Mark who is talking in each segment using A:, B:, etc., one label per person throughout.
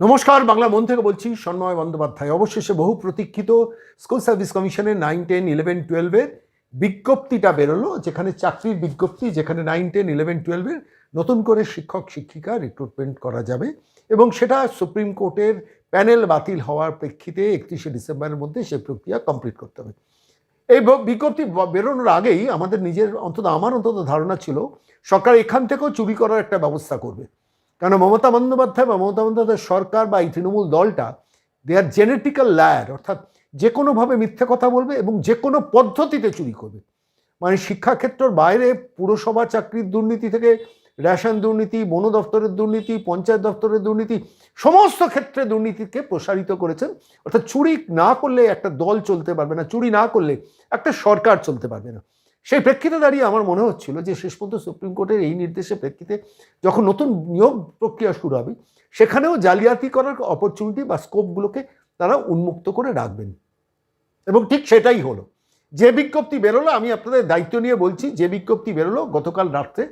A: নমস্কার, বাংলা মন থেকে বলছি সন্ময় বন্দ্যোপাধ্যায়। অবশেষে বহু প্রতীক্ষিত স্কুল সার্ভিস কমিশনের নাইন টেন ইলেভেন টুয়েলভের বিজ্ঞপ্তিটা বেরোলো, যেখানে চাকরির বিজ্ঞপ্তি, যেখানে নাইন টেন ইলেভেন টুয়েলভের নতুন করে শিক্ষক, শিক্ষিকা রিক্রুটমেন্ট করা যাবে এবং সেটা সুপ্রিম কোর্টের প্যানেল বাতিল হওয়ার প্রেক্ষিতে একত্রিশে ডিসেম্বরের মধ্যে সে প্রক্রিয়া কমপ্লিট করতে হবে। এই বিজ্ঞপ্তি বেরোনোর আগেই আমাদের নিজের অন্তত, আমার অন্তত ধারণা ছিল, সরকার এখান থেকেও চুরি করার একটা ব্যবস্থা করবে। কারণ মমতা বন্দ্যোপাধ্যায় বা মমতা বন্দ্যোপাধ্যায় সরকার বা এই তৃণমূল দলটা দে আর জেনেটিক্যাল লায়ার অর্থাৎ যে কোনোভাবে মিথ্যে কথা বলবে এবং যে কোনো পদ্ধতিতে চুরি করবে। মানে শিক্ষাক্ষেত্রের বাইরে পুরসভা, চাকরির দুর্নীতি থেকে রেশন দুর্নীতি, বন দপ্তরের দুর্নীতি, পঞ্চায়েত দপ্তরের দুর্নীতি, সমস্ত ক্ষেত্রে দুর্নীতিকে প্রসারিত করেছেন। অর্থাৎ চুরি না করলে একটা দল চলতে পারবে না, চুরি না করলে একটা সরকার চলতে পারবে না। সেই প্রেক্ষিতে দাঁড়িয়ে আমার মনে হচ্ছিল যে শেষ পর্যন্ত সুপ্রিম কোর্টের এই নির্দেশের প্রেক্ষিতে যখন নতুন নিয়োগ প্রক্রিয়া শুরু হবে, সেখানেও জালিয়াতি করার অপরচুনিটি বা স্কোপগুলোকে তারা উন্মুক্ত করে রাখবেন। এবং ঠিক সেটাই হলো। যে বিজ্ঞপ্তি বেরোলো, আমি আপনাদের দায়িত্ব নিয়ে বলছি, যে বিজ্ঞপ্তি বেরোলো গতকাল রাত্রে,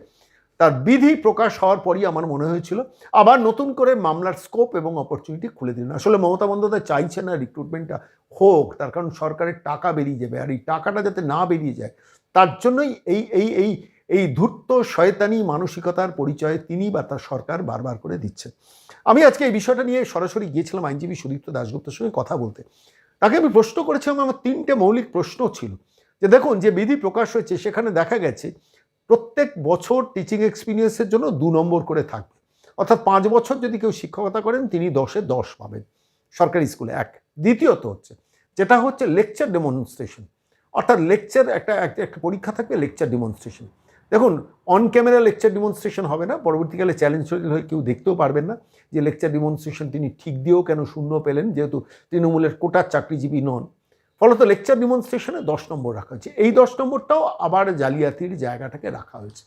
A: তার বিধি প্রকাশ হওয়ার পরই আমার মনে হয়েছিল, আবার নতুন করে মামলার স্কোপ এবং অপরচুনিটি খুলে দিন আসলে মমতা বন্দ্যোপাধ্যায় চাইছে না রিক্রুটমেন্টটা হোক, তার কারণ সরকারের টাকা বেরিয়ে যাবে, আর এই টাকাটা যাতে না বেরিয়ে যায় তার জন্যই এই এই এই এই ধূর্ত, শয়তানি মানসিকতার পরিচয় তিনি বা তার সরকার বারবার করে দিচ্ছে। আমি আজকে এই বিষয়টা নিয়ে সরাসরি গিয়েছিলাম আইনজীবী সুদীপ্ত দাশগুপ্তের সঙ্গে কথা বলতে। তাকে আমি প্রশ্ন করেছিলাম, আমার তিনটে মৌলিক প্রশ্ন ছিল। যে দেখুন, যে বিধি প্রকাশ হয়েছে, সেখানে দেখা গেছে প্রত্যেক বছর টিচিং এক্সপিরিয়েন্সের জন্য দু নম্বর করে থাকবে। অর্থাৎ পাঁচ বছর যদি কেউ শিক্ষকতা করেন, তিনি দশে দশ পাবেন। সরকারি স্কুলে এক। দ্বিতীয়ত হচ্ছে, যেটা হচ্ছে লেকচার ডেমনস্ট্রেশন অর্থাৎ লেকচার একটা একটা পরীক্ষা থাকবে লেকচার ডেমনস্ট্রেশন দেখুন অন ক্যামেরা লেকচার ডেমনস্ট্রেশন হবে না, পরবর্তীকালে চ্যালেঞ্জ হয়ে কেউ দেখতেও পারবেন না যে লেকচার ডেমনস্ট্রেশন তিনি ঠিক দিয়েও কেন শূন্য পেলেন, যেহেতু তৃণমূলের কোটার চাকরিজীবী নন। ফলত লেকচার ডেমনস্ট্রেশনে দশ নম্বর রাখা হয়েছে। এই দশ নম্বরটাও আবার জালিয়াতির জায়গাটাকে রাখা হয়েছে।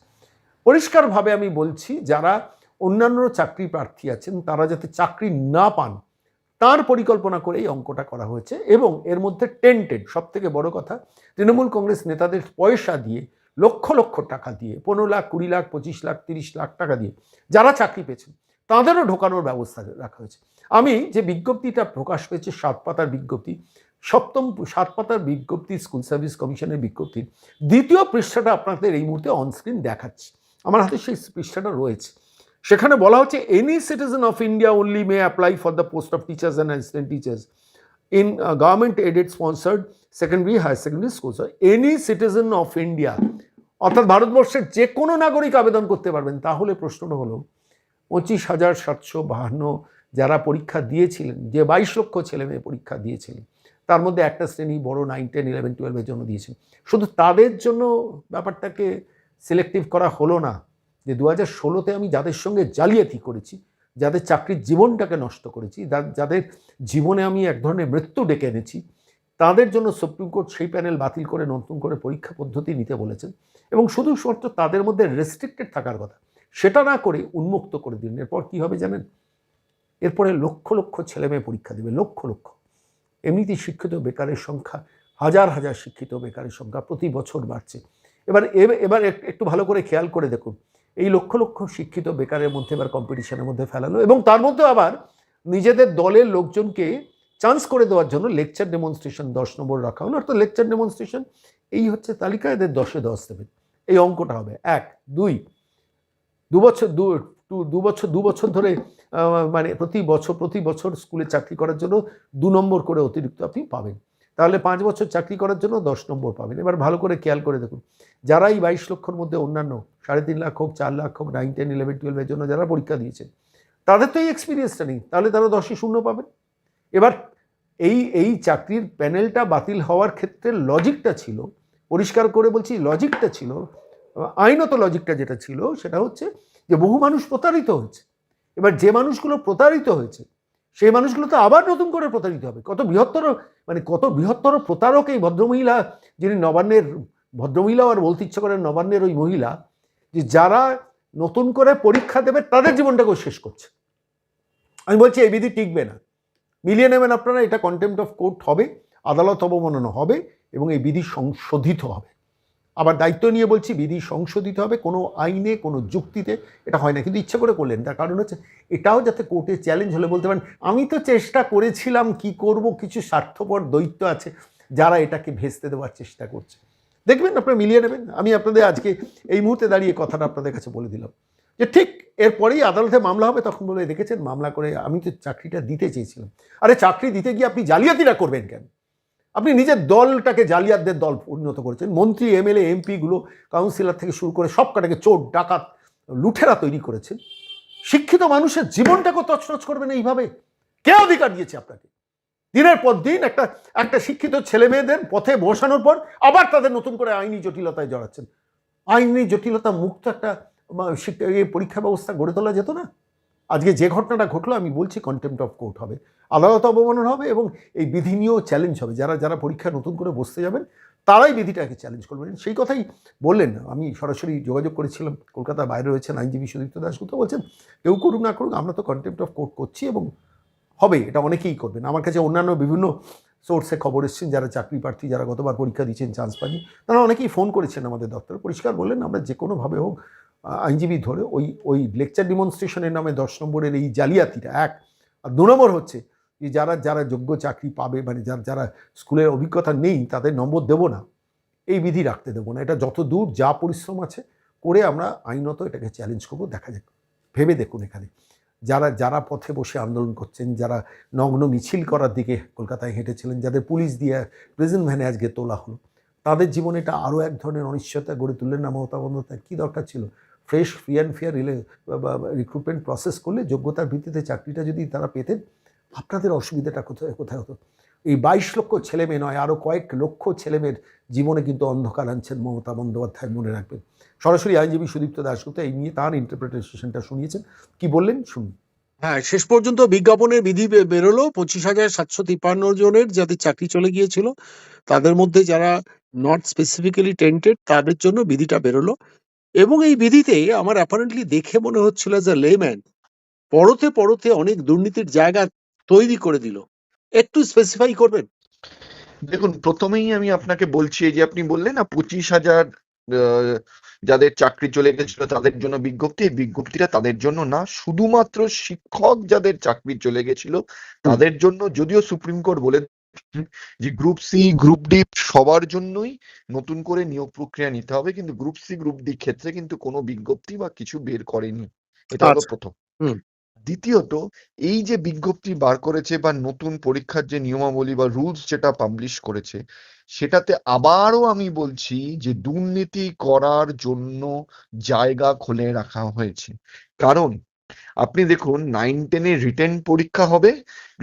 A: পরিষ্কারভাবে আমি বলছি, যারা অন্যান্য চাকরি প্রার্থী আছেন, তারা যাতে চাকরি না পান তার পরিকল্পনা করে এই অঙ্কটা করা হয়েছে এবং এর মধ্যে টেন্টেড সব থেকে বড় কথা, তৃণমূল কংগ্রেস নেতাদের পয়সা দিয়ে, লক্ষ লক্ষ টাকা দিয়ে, পনেরো লাখ, কুড়ি লাখ, পঁচিশ লাখ, তিরিশ লাখ টাকা দিয়ে যারা চাকরি পেয়েছেন, তাদেরও ঢোকানোর ব্যবস্থা রাখা হয়েছে। আমি যে বিজ্ঞপ্তিটা প্রকাশ হয়েছে সাত পাতার বিজ্ঞপ্তি, সপ্তম সাত পাতার বিজ্ঞপ্তি, স্কুল সার্ভিস কমিশনের বিজ্ঞপ্তির দ্বিতীয় পৃষ্ঠাটা আপনাদের এই মুহূর্তে অনস্ক্রিন দেখাচ্ছি। আমার হাতে সেই পৃষ্ঠাটা রয়েছে। সেখানে বলা হচ্ছে any citizen of India only may apply for the post of teachers and assistant teachers in government aided sponsored secondary higher secondary school any citizen of India অর্থাৎ ভারতবর্ষের যে কোনো নাগরিক আবেদন করতে পারবেন। তাহলে প্রশ্নটা হলো, পঁচিশ হাজার সাতশো বাহান্ন যারা পরীক্ষা দিয়েছিলেন, যে বাইশ লক্ষ ছেলে মেয়ে পরীক্ষা দিয়েছিলেন, তার মধ্যে একটা শ্রেণি বড় নাইন টেন ইলেভেন টুয়েলভের জন্য দিয়েছেন শুধু তাদের জন্য ব্যাপারটাকে সিলেক্টিভ করা হলো না যে দু হাজার ষোলোতে আমি যাদের সঙ্গে জালিয়াতি করেছি, যাদের চাকরির জীবনটাকে নষ্ট করেছি যাদের জীবনে আমি এক ধরনের মৃত্যু ডেকে এনেছি, তাদের জন্য সুপ্রিম কোর্ট সেই প্যানেল বাতিল করে নতুন করে পরীক্ষা পদ্ধতি নিতে বলেছেন। এবং শুধু মাত্র তাদের মধ্যে রেস্ট্রিক্টেড থাকার কথা, সেটা না করে উন্মুক্ত করে দিন এরপর কী হবে জানেন? এরপরে লক্ষ লক্ষ ছেলে মেয়ে পরীক্ষা দেবে, লক্ষ লক্ষ। এমনিতেই শিক্ষিত বেকারের সংখ্যা, হাজার হাজার শিক্ষিত বেকারের সংখ্যা প্রতি বছর বাড়ছে। এবার এবার একটু ভালো করে খেয়াল করে দেখুন এই লক্ষ লক্ষ শিক্ষিত বেকারের মধ্যে এবার কম্পিটিশনের মধ্যে ফেলালো এবং তার মধ্যে আবার নিজেদের দলের লোকজনকে চান্স করে দেওয়ার জন্য লেকচার ডেমনস্ট্রেশন দশ নম্বর রাখা হলো। অর্থাৎ লেকচার ডেমনস্ট্রেশন এই হচ্ছে তালিকা, এদের দশে দশ দেবেন এই অঙ্কটা হবে। এক, দুই, দু বছর, দু, দু- দু বছর দু বছর ধরে মানে প্রতি বছর প্রতি বছর স্কুলে চাকরি করার জন্য দু নম্বর করে অতিরিক্ত আপনি পাবেন। তাহলে পাঁচ বছর চাকরি করার জন্য দশ নম্বর পাবেন। এবার ভালো করে খেয়াল করে দেখুন। যারা এই বাইশ লক্ষর মধ্যে অন্যান্য, সাড়ে তিন লাখ হোক, চার লাখ হোক নাইন টেন ইলেভেন টুয়েলভের জন্য যারা পরীক্ষা দিয়েছেন, তাদের তো এই এক্সপিরিয়েন্সটা নেই। তাহলে তারা দশে শূন্য পাবেন। এবার এই এই চাকরির প্যানেলটা বাতিল হওয়ার ক্ষেত্রে লজিকটা ছিল, পরিষ্কার করে বলছি লজিকটা ছিল, আইনত লজিকটা যেটা ছিল সেটা হচ্ছে যে বহু মানুষ প্রতারিত হয়েছে। এবার যে মানুষগুলো প্রতারিত হয়েছে সেই মানুষগুলো তো আবার নতুন করে প্রতারিত হবে। কত বৃহত্তর মানে কত বৃহত্তর প্রতারক এই ভদ্রমহিলা, যিনি নবান্নের, ভদ্রমহিলা আর বলতে ইচ্ছে করেন নবান্নের ওই মহিলা, যে যারা নতুন করে পরীক্ষা দেবে, তাদের জীবনটাকেও শেষ করছে। আমি বলছি, এই বিধি টিকবে না। মিলিয়ে নেবেন আপনারা, এটা কন্টেম্পট অফ কোর্ট হবে, আদালত অবমাননা হবে, এবং এই বিধি সংশোধিত হবে। আবার দায়িত্ব নিয়ে বলছি, বিধি সংশোধিত হবে, কোনো আইনে, কোনো যুক্তিতে এটা হয় না। কিন্তু ইচ্ছা করে করলেন। তার কারণ হচ্ছে, এটাও যাতে কোর্টে চ্যালেঞ্জ হলে বলতে পারেন, আমি তো চেষ্টা করেছিলাম কি করব, কিছু স্বার্থপর দৈত্য আছে যারা এটাকে ভেস্তে দেওয়ার চেষ্টা করছে। দেখবেন আপনারা মিলিয়ে নেবেন। আমি আপনাদের আজকে এই মুহূর্তে দাঁড়িয়ে কথাটা আপনাদের কাছে বলে দিলাম। যে ঠিক এরপরেই আদালতে মামলা হবে, তখন বলে দেখেছেন, মামলা করে আমি তো চাকরিটা দিতে চেয়েছিলাম। আরে, চাকরি দিতে গিয়ে আপনি জালিয়াতিটা করবেন কেন? আপনি নিজের দলটাকে জালিয়াতদের দল উন্নত করেছেন। মন্ত্রী, এমএলএ এমপিগুলো কাউন্সিলর থেকে শুরু করে সব কটাকে চোর, ডাকাত লুঠেরা তৈরি করেছেন। শিক্ষিত মানুষের জীবনটাকে তছনছ করবেন এইভাবে। কে অধিকার দিয়েছে আপনাকে? দিনের পর দিন একটা একটা শিক্ষিত ছেলে মেয়েদের পথে বসানোর পর আবার তাদের নতুন করে আইনি জটিলতায় জড়াচ্ছেন। আইনি জটিলতা মুক্ত একটা পরীক্ষা ব্যবস্থা গড়ে তোলা যেত না? আজকে যে ঘটনাটা ঘটলো, আমি বলছি কন্টেম্পট অফ কোর্ট হবে, আদালত অবমাননা হবে এবং এই বিধি নিয়েও চ্যালেঞ্জ হবে। যারা যারা পরীক্ষা নতুন করে বসতে যাবেন, তারাই বিধিটাকে চ্যালেঞ্জ করবেন। সেই কথাই বললেন, আমি সরাসরি যোগাযোগ করেছিলাম, কলকাতার বাইরে রয়েছেন আইনজীবী সুদীপ্ত দাসগুপ্ত বলছেন, কেউ করুক না করুক, আমরা তো কন্টেম্পট অফ কোর্ট করছি এবং হবে, এটা অনেকেই করবেন। আমার কাছে অন্যান্য বিভিন্ন সোর্সে খবর এসেছেন, যারা চাকরি প্রার্থী, যারা গতবার পরীক্ষা দিয়েছেন চান্স পাননি, তারা অনেকেই ফোন করেছেন আমাদের দপ্তরে। পরিষ্কার বললেন, আমরা যে কোনোভাবে হোক আইনজীবী ধরে ওই ওই লেকচার ডিমনস্ট্রেশনের নামে দশ নম্বরের এই জালিয়াতিটা এক। আর দু নম্বর হচ্ছে যে যারা যারা যোগ্য চাকরি পাবে মানে যারা যারা স্কুলের অভিজ্ঞতা নেই, তাদের নম্বর দেবো না। এই বিধি রাখতে দেবো না। এটা যত দূর যা পরিশ্রম আছে করে আমরা আইনত এটাকে চ্যালেঞ্জ করব, দেখা যাক। ভেবে দেখুন এখানে। যারা যারা পথে বসে আন্দোলন করছেন, যারা নগ্ন মিছিল করার দিকে কলকাতায় হেঁটেছিলেন, যাদের পুলিশ দিয়ে প্রেজেন্ট ভ্যানে আজকে তোলা হলো, তাদের জীবনে এটা আরও এক ধরনের অনিশ্চয়তা গড়ে তুললেন না মমতা বন্দ্যোপাধ্যায়। কী দরকার ছিল? Fresh free and fair recruitment process করলে যোগ্যতার ভিত্তিতে চাকরিটা যদি তারা পেতেন, আপনাদের অসুবিধাটা কোথায় কোথায় হতো? এই বাইশ লক্ষ ছেলে মেয়ে নয় আরও কয়েক লক্ষ ছেলেমেয়ের জীবনে কিন্তু অন্ধকার আনছেন মমতা বন্দ্যোপাধ্যায়, মনে রাখবেন। সরাসরি আইনজীবী সুদীপ্ত দাশগুপ্ত এই নিয়ে তার ইন্টারপ্রিটেশনটা শুনিয়েছেন। কি বললেন? শুনুন।
B: হ্যাঁ শেষ পর্যন্ত বিজ্ঞাপনের বিধি বেরোলো। পঁচিশ হাজার সাতশো তিপ্পান্ন জনের যাদের চাকরি চলে গিয়েছিল, তাদের মধ্যে যারা নট স্পেসিফিক্যালি টেন্টেড তাদের জন্য বিধিটা বেরোলো। এবং এই বিধিতে আমার অ্যাপারেন্টলি দেখে মনে হচ্ছিল আ লেম্যান পরতে পরতে অনেক দুর্নীতির জায়গা তৈরি করে দিল। একটু স্পেসিফাই করবেন।
C: দেখুন প্রথমেই আমি আপনাকে বলছি যে আপনি বললেন না পঁচিশ হাজার যাদের চাকরি চলে গেছিল তাদের জন্য বিজ্ঞপ্তি এই বিজ্ঞপ্তিটা তাদের জন্য না শুধুমাত্র শিক্ষক যাদের চাকরি চলে গেছিল তাদের জন্য যদিও সুপ্রিম কোর্ট বলে যে গ্রুপ সি গ্রুপ ডি সবার জন্যই নতুন করে নিয়োগ প্রক্রিয়া নিতে হবে কিন্তু গ্রুপ সি গ্রুপ ডি ক্ষেত্রে কিন্তু কোনো বিজ্ঞপ্তি বা কিছু বের করেনি। এটা হলো
B: আচ্ছা।
C: প্রথম। দ্বিতীয়ত এই যে বিজ্ঞপ্তি বার করেছে বা নতুন পরীক্ষার যে নিয়মাবলী বা রুলস যেটা পাবলিশ করেছে সেটাতে আবারও আমি বলছি যে দুর্নীতি করার জন্য জায়গা খুলে রাখা হয়েছে। কারণ আপনি দেখুন নাইন টেনে রিটেন পরীক্ষা হবে।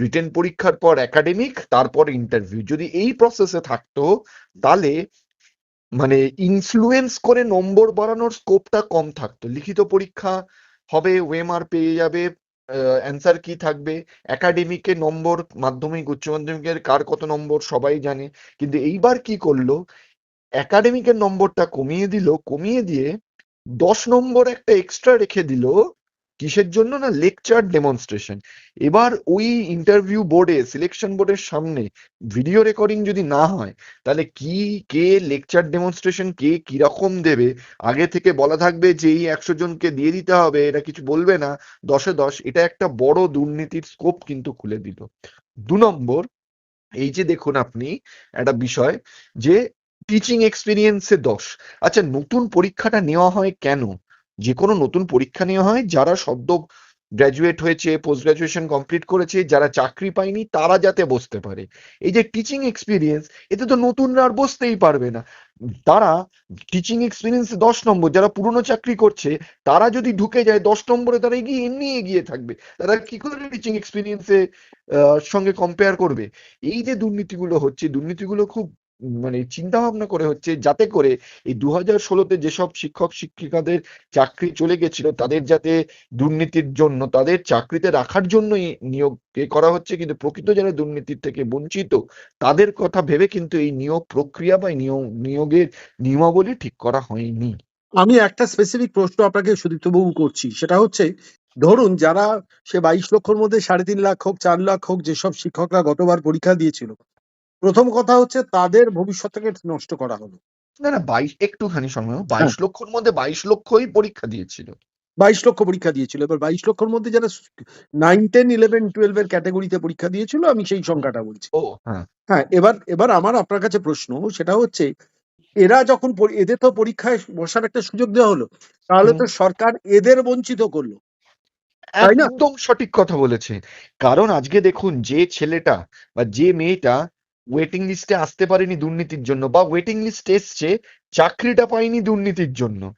C: রিটেন পরীক্ষার পর একাডেমিক তারপর ইন্টারভিউ যদি এই প্রসেসে থাকতো, তাহলে মানে ইনফ্লুয়েন্স করে নম্বর বাড়ানোর স্কোপটা কম থাকতো। লিখিত পরীক্ষা হবে ওয়েমার পেয়ে যাবে অ্যান্সার কি থাকবে? একাডেমিকে নম্বর, মাধ্যমিক, উচ্চ মাধ্যমিকের কার কত নম্বর, সবাই জানে। কিন্তু এইবার কি করল একাডেমিকের নম্বরটা কমিয়ে দিল, কমিয়ে দিয়ে দশ নম্বর একটা এক্সট্রা রেখে দিল কিসের জন্য না লেকচার ডেমনস্ট্রেশন এবার ওই ইন্টারভিউ বোর্ডে সিলেকশন বোর্ডের সামনে ভিডিও রেকর্ডিং যদি না হয়, তাহলে কি, কে লেকচার ডেমনস্ট্রেশন কে কীরকম দেবে? আগে থেকে বলা থাকবে যে এই একশো জনকে দিয়ে দিতে হবে এটা কিছু বলবে না। দশে দশ, এটা একটা বড় দুর্নীতির স্কোপ কিন্তু খুলে দিল। দু নম্বর, এই যে দেখুন আপনি, একটা বিষয় যে টিচিং এক্সপিরিয়েন্সে দশ। আচ্ছা নতুন পরীক্ষাটা নেওয়া হয় কেন? যে কোনো নতুন পরীক্ষা নেওয়া হয়, যারা সদ্য গ্র্যাজুয়েট হয়েছে পোস্ট গ্রাজুয়েশন কমপ্লিট করেছে, যারা চাকরি পায়নি, তারা যাতে বসতে পারে। এই যে টিচিং এক্সপিরিয়েন্স এতে তো নতুনরা আর বসতেই পারবে না। তারা টিচিং এক্সপিরিয়েন্স দশ নম্বর, যারা পুরনো চাকরি করছে, তারা যদি ঢুকে যায় দশ নম্বরে, তারা এগিয়ে, এমনি এগিয়ে থাকবে। তারা কি করে টিচিং এক্সপিরিয়েন্সে সঙ্গে কম্পেয়ার করবে? এই যে দুর্নীতিগুলো হচ্ছে, দুর্নীতিগুলো খুব মানে চিন্তা ভাবনা করে হচ্ছে যাতে করে এই দু হাজার ষোলোতে যেসব শিক্ষক শিক্ষিকাদের চাকরি চলে গেছিল, তাদের যাতে দুর্নীতির জন্য, তাদের চাকরিতে রাখার জন্যই নিয়োগ করা হচ্ছে, কিন্তু প্রকৃত যারা দুর্নীতির থেকে বঞ্চিত, তাদের কথা ভেবে কিন্তু এই নিয়োগ প্রক্রিয়া বা নিয়োগ নিয়োগের নিয়মাবলী ঠিক করা হয়নি।
B: আমি একটা স্পেসিফিক প্রশ্ন আপনাকে সুদীপ্তবাবু করছি, সেটা হচ্ছে, ধরুন যারা সে বাইশ লক্ষর মধ্যে সাড়ে তিন লাখ হোক, চার লাখ হোক, যেসব শিক্ষকরা গতবার পরীক্ষা দিয়েছিল প্রথম কথা হচ্ছে তাদের ভবিষ্যৎটাকে নষ্ট করা হলো।
C: না না বাইশ একটুখানি সময় বাইশ লক্ষর মধ্যে বাইশ লক্ষই পরীক্ষা দিয়েছিল।
A: বাইশ লক্ষ পরীক্ষা দিয়েছিল। এবার বাইশ লক্ষর মধ্যে যারা নাইন টেন ইলেভেন টুয়েলভ এর ক্যাটাগরিতে পরীক্ষা দিয়েছিল আমি সেই সংখ্যাটা বলছি।
C: ও হ্যাঁ।
A: হ্যাঁ এবার এবার আমার আপনার কাছে প্রশ্ন সেটা হচ্ছে এরা যখন এদের তো পরীক্ষায় বসার একটা সুযোগ দেওয়া হলো তাহলে তো সরকার এদের বঞ্চিত করল?
C: একদম সঠিক কথা বলেছে কারণ আজকে দেখুন যে ছেলেটা বা যে মেয়েটা ওয়েটিং লিস্টে আসতে পারেনি দুর্নীতির জন্য বা ওয়েটিং লিস্ট এসছে চাকরিটা পায়নি দুর্নীতির জন্য।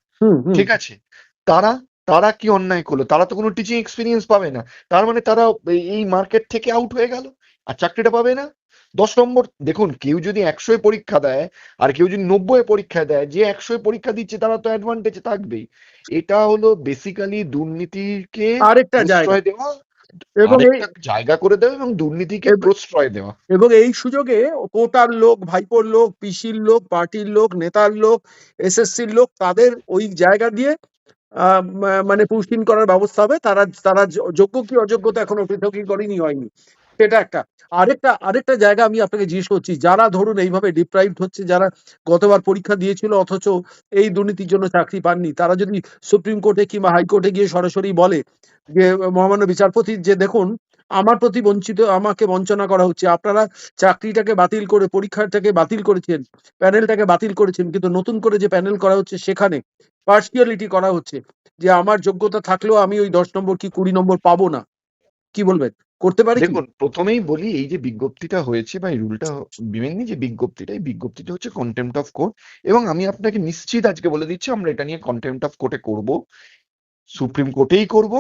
C: ঠিক আছে? তারা তারা কি অন্যায় করল? তারা তো কোনো টিচিং এক্সপিরিয়েন্স পাবে না। তার মানে তারা এই- মার্কেট থেকে আউট হয়ে গেল। আর চাকরিটা পাবে না। দশ নম্বর দেখুন কেউ যদি একশোয় পরীক্ষা দেয় আর কেউ যদি নব্বই পরীক্ষা দেয় যে একশোয় পরীক্ষা দিচ্ছে তারা তো অ্যাডভান্টেজে থাকবেই। এটা হলো বেসিক্যালি দুর্নীতিকে
A: আরেকটা
C: দেওয়া
A: এবং এই
C: জায়গা করে দেওয়া এবং দুর্নীতিকে প্রশ্রয় দেওয়া।
A: এবং এই সুযোগে কোটার লোক ভাইপোর লোক পিসির লোক পার্টির লোক নেতার লোক এসএসসির লোক তাদের ওই জায়গা দিয়ে আহ, মানে পুষ্টিন করার ব্যবস্থা হবে। তারা তারা যোগ্য কি অযোগ্যতা এখনও পৃথকীকরণই হয়নি। সেটা একটা। আরেকটা আরেকটা জায়গা আমি আপনাকে জিজ্ঞেস করছি, যারা ধরুন এইভাবে ডিপ্রাইভড হচ্ছে, যারা গতবার পরীক্ষা দিয়েছিল, অথচ এই দুর্নীতির জন্য চাকরি পাননি, তারা যদি সুপ্রিম কোর্টে কিংবা হাইকোর্টে গিয়ে সরাসরি বলে যে, মহামান্য বিচারপতি, যে দেখুন, আমার প্রতি বঞ্চিত, আমাকে বঞ্চনা করা হচ্ছে, আপনারা চাকরিটাকে বাতিল করে, পরীক্ষাটাকে বাতিল করেছেন, প্যানেলটাকে বাতিল করেছেন, কিন্তু নতুন করে যে প্যানেল করা হচ্ছে, সেখানে পার্সিয়ালিটি করা হচ্ছে, যে আমার যোগ্যতা থাকলেও আমি ওই দশ নম্বর কি কুড়ি নম্বর পাবো না, কি বলবেন? করতে পারি
C: দেখুন, প্রথমেই বলি, এই যে বিজ্ঞপ্তিটা হয়েছে বা এই রুলটা মেনলি যে বিজ্ঞপ্তিটা, এই বিজ্ঞপ্তিটা হচ্ছে কন্টেম্পট অফ কোর্ট এবং আমি আপনাকে নিশ্চিত আজকে বলে দিচ্ছি, আমরা এটা নিয়ে কন্টেম্পট অফ কোর্টে করব। সুপ্রিম কোর্টেই করব।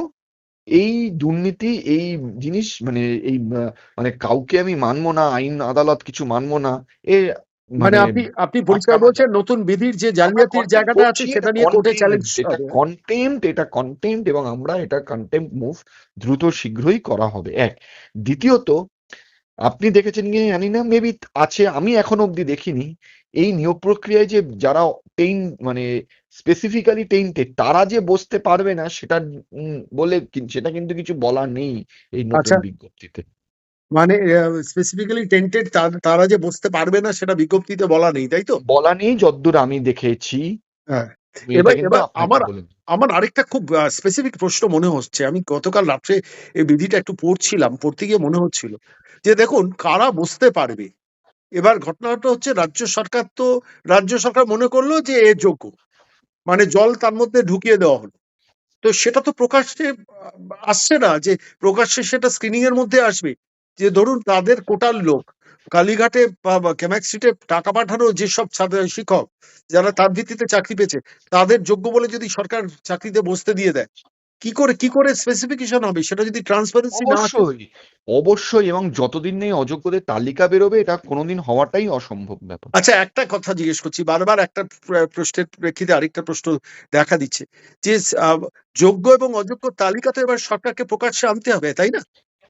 C: এই দুর্নীতি, এই জিনিস মানে এই মানে কাউকে আমি মানবো না, আইন, আদালত কিছু মানবো না, এ
A: মানে আপনি আপনি পরিষ্কার বলছেন নতুন বিধির যে জালিয়াতির জায়গাটা আছে সেটা নিয়ে কোর্টে চ্যালেঞ্জ
C: এটা কন্টেম্প এটা কন্টেম্প এবং আমরা এটা কন্টেম্প মুভ দ্রুত শীঘ্রই করা হবে। এক। দ্বিতীয়ত আপনি দেখেছেন কি জানি না মেবি আছে আমি এখন অবধি দেখিনি। এই নিয়োগ প্রক্রিয়ায় যে যারা টেইন মানে স্পেসিফিক্যালি টেইন্টেড তারা যে বসতে পারবে না সেটা উম, বলে সেটা কিন্তু কিছু বলা নেই এই নতুন
A: আচ্ছা।
C: বিজ্ঞপ্তিতে।
A: মানে স্পেসিফিক্যালি টেন্টেড তারা যে বসতে পারবে না সেটা বিজ্ঞপ্তিতে বলা নেই তাই তো?
C: বলা নেই যদ্দূর আমি দেখেছি।
A: হ্যাঁ। এবার- এবার আমার- আমার আরেকটা খুব স্পেসিফিক প্রশ্ন মনে হচ্ছে। আমি গতকাল রাত্রে এই বিধিটা একটু পড়ছিলাম পড়তে গিয়ে মনে হচ্ছিল যে দেখুন কারা বসতে পারবে? এবার ঘটনাটা হচ্ছে রাজ্য সরকার তো রাজ্য সরকার মনে করল যে এ যোগ্য। মানে জল তার মধ্যে ঢুকিয়ে দেওয়া হলো। তো সেটা তো প্রকাশ্যে আসছে না যে প্রকাশ্যে সেটা স্ক্রিনিং এর মধ্যে আসবে। যে ধরুন তাদের কোটার লোক কালীঘাটে ক্যামাক স্ট্রিটে টাকা পাঠানো যেসব ছাত্র- শিক্ষক যারা তার ভিত্তিতে চাকরি পেয়েছে তাদের যোগ্য বলে যদি সরকার চাকরিতে বসতে দিয়ে দেয় কি করে কি করে স্পেসিফিকেশন হবে? সেটা যদি ট্রান্সপারেন্সি
C: অবশ্যই অবশ্যই এবং যতদিন নেই অযোগ্যদের তালিকা বেরোবে এটা কোনোদিন হওয়াটাই অসম্ভব ব্যাপার।
A: আচ্ছা একটা কথা জিজ্ঞেস করছি বারবার একটা প্রশ্নের প্রেক্ষিতে আরেকটা প্রশ্ন দেখা দিচ্ছে যে যোগ্য এবং অযোগ্য তালিকা তো এবার সরকারকে প্রকাশ্যে আনতে হবে তাই না?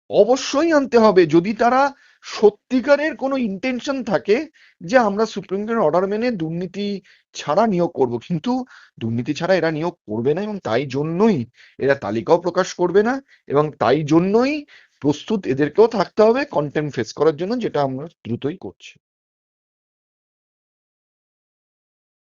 C: অবশ্যই আনতে হবে। যদি তারা সত্যিকারের কোনো ইন্টেনশন থাকে যে আমরা সুপ্রিম কোর্টের অর্ডার মেনে দুর্নীতি ছাড়া নিয়োগ করব, কিন্তু দুর্নীতি ছাড়া এরা নিয়োগ করবে না এবং তাই জন্যই এরা তালিকাও প্রকাশ করবে না এবং তাই জন্যই প্রস্তুত এদেরকেও থাকতে হবে কন্টেন্ট ফেস করার জন্য, যেটা আমরা দ্রুতই করছি।